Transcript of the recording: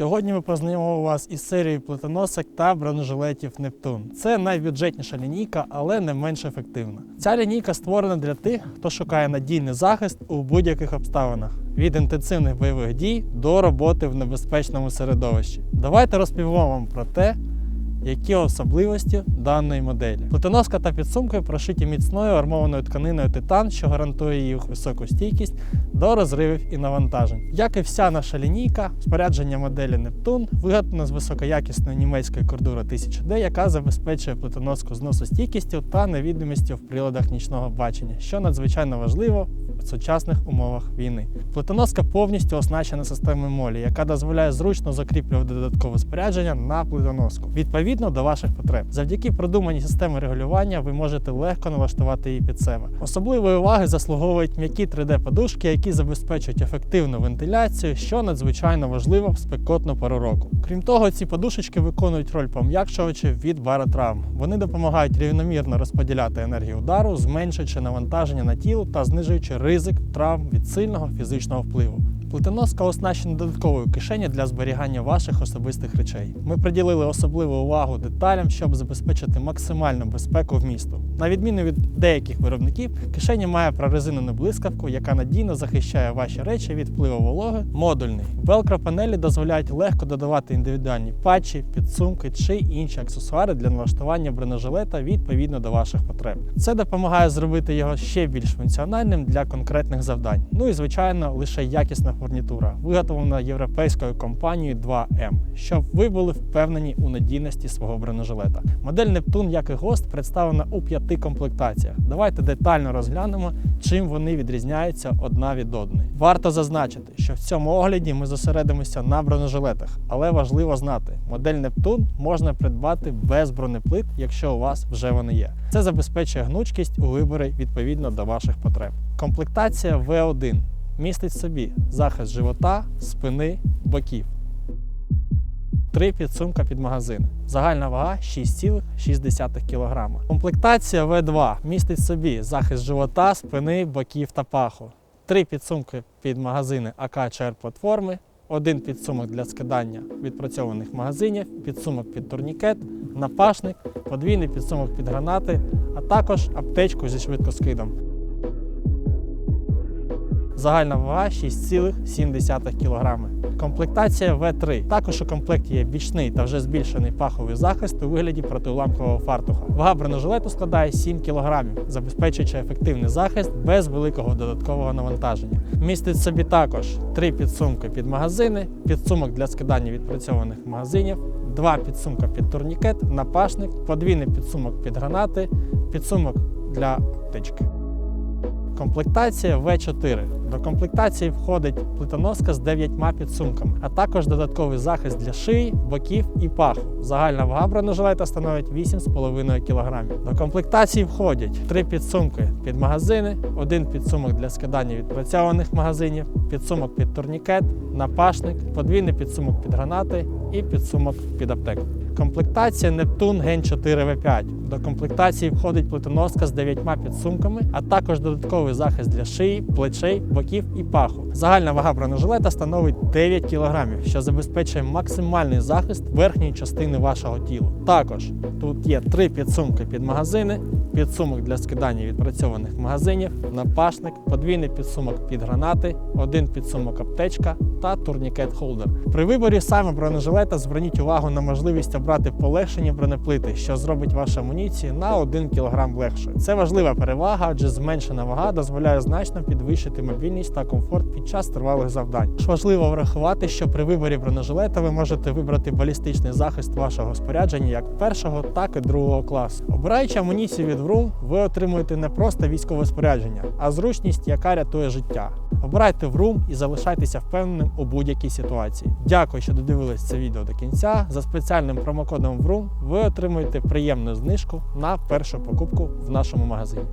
Сьогодні ми познайомимо вас із серією плитоносок та бронежилетів Нептун. Це найбюджетніша лінійка, але не менш ефективна. Ця лінійка створена для тих, хто шукає надійний захист у будь-яких обставинах. Від інтенсивних бойових дій до роботи в небезпечному середовищі. Давайте розповімо вам про те, які особливості даної моделі. Плитоноска та підсумки прошиті міцною армованою тканиною титан, що гарантує їх високу стійкість до розривів і навантажень. Як і вся наша лінійка, спорядження моделі Нептун виготовлено з високоякісної німецької кордури 1000D, яка забезпечує плитоноску зносостійкістю та невідомістю в приладах нічного бачення, що надзвичайно важливо в сучасних умовах війни. Плитоноска повністю оснащена системою молі, яка дозволяє зручно закріплювати додаткове спорядження на плитоноску відповідно до ваших потреб. Завдяки продуманій системі регулювання ви можете легко налаштувати її під себе. Особливої уваги заслуговують м'які 3D-подушки, які забезпечують ефективну вентиляцію, що надзвичайно важливо в спекотну пору року. Крім того, ці подушечки виконують роль пом'якшувачів від баротравм. Вони допомагають рівномірно розподіляти енергію удару, зменшуючи навантаження на тіло та знижуючи ризик травм від сильного фізичного впливу. Плитоноска оснащена додатковою кишені для зберігання ваших особистих речей. Ми приділили особливу увагу деталям, щоб забезпечити максимальну безпеку в місту. На відміну від деяких виробників, кишеня має прорезинену блискавку, яка надійно захищає ваші речі від впливу вологи. Модульний велкро панелі дозволяють легко додавати індивідуальні патчі, підсумки чи інші аксесуари для налаштування бронежилета відповідно до ваших потреб. Це допомагає зробити його ще більш функціональним для конкретних завдань. Ну і звичайно, лише якісна фурнітура, виготовлена європейською компанією 2M, щоб ви були впевнені у надійності свого бронежилета. Модель Нептун, як і гост, представлена у п'яти комплектаціях. Давайте детально розглянемо, чим вони відрізняються одна від одної. Варто зазначити, що в цьому огляді ми зосередимося на бронежилетах, але важливо знати, модель Нептун можна придбати без бронеплит, якщо у вас вже вони є. Це забезпечує гнучкість у виборі відповідно до ваших потреб. Комплектація V1 містить в собі захист живота, спини, боків. Три підсумка під магазин. Загальна вага 6,6 кг. Комплектація В2 містить в собі захист живота, спини, боків та паху. Три підсумки під магазини АК платформи, один підсумок для скидання відпрацьованих магазинів, підсумок під турнікет, напашник, подвійний підсумок під гранати, а також аптечку зі швидкоскидом. Загальна вага 6,7 кг. Комплектація В3. Також у комплекті є бічний та вже збільшений паховий захист у вигляді протиуламкового фартуха. Вага бронежилету складає 7 кг, забезпечуючи ефективний захист без великого додаткового навантаження. Містить собі також три підсумки під магазини, підсумок для скидання відпрацьованих магазинів, два підсумка під турнікет, напашник, подвійний підсумок під гранати, підсумок для аптечки. Комплектація В4. До комплектації входить плитоноска з 9 підсумками, а також додатковий захист для шиї, боків і паху. Загальна вага бронежилета становить 8,5 кг. До комплектації входять 3 підсумки під магазини, один підсумок для скидання відпрацьованих магазинів, підсумок під турнікет, напашник, подвійний підсумок під гранати і підсумок під аптеку. Комплектація Нептун Gen 4 V5. До комплектації входить плитоноска з 9 підсумками, а також додатковий захист для шиї, плечей, боків і паху. Загальна вага бронежилета становить 9 кг, що забезпечує максимальний захист верхньої частини вашого тіла. Також тут є три підсумки під магазини, підсумок для скидання відпрацьованих магазинів, напашник, подвійний підсумок під гранати, один підсумок аптечка та турнікет холдер. При виборі саме бронежилета зверніть увагу на можливість обрати полегшені бронеплити, що зробить вашу амуніцію на 1 кг легшою. Це важлива перевага, адже зменшена вага дозволяє значно підвищити мобільність та комфорт під час тривалих завдань. Ж важливо врахувати, що при виборі бронежилета ви можете вибрати балістичний захист вашого спорядження як першого, так і другого класу. Обираючи амуніцію від Vroom, ви отримуєте не просто військове спорядження, а зручність, яка рятує життя. Обирайте рум і залишайтеся впевненим у будь-якій ситуації. Дякую, що додивились це відео до кінця. За спеціальним промокодом VROOM ви отримуєте приємну знижку на першу покупку в нашому магазині.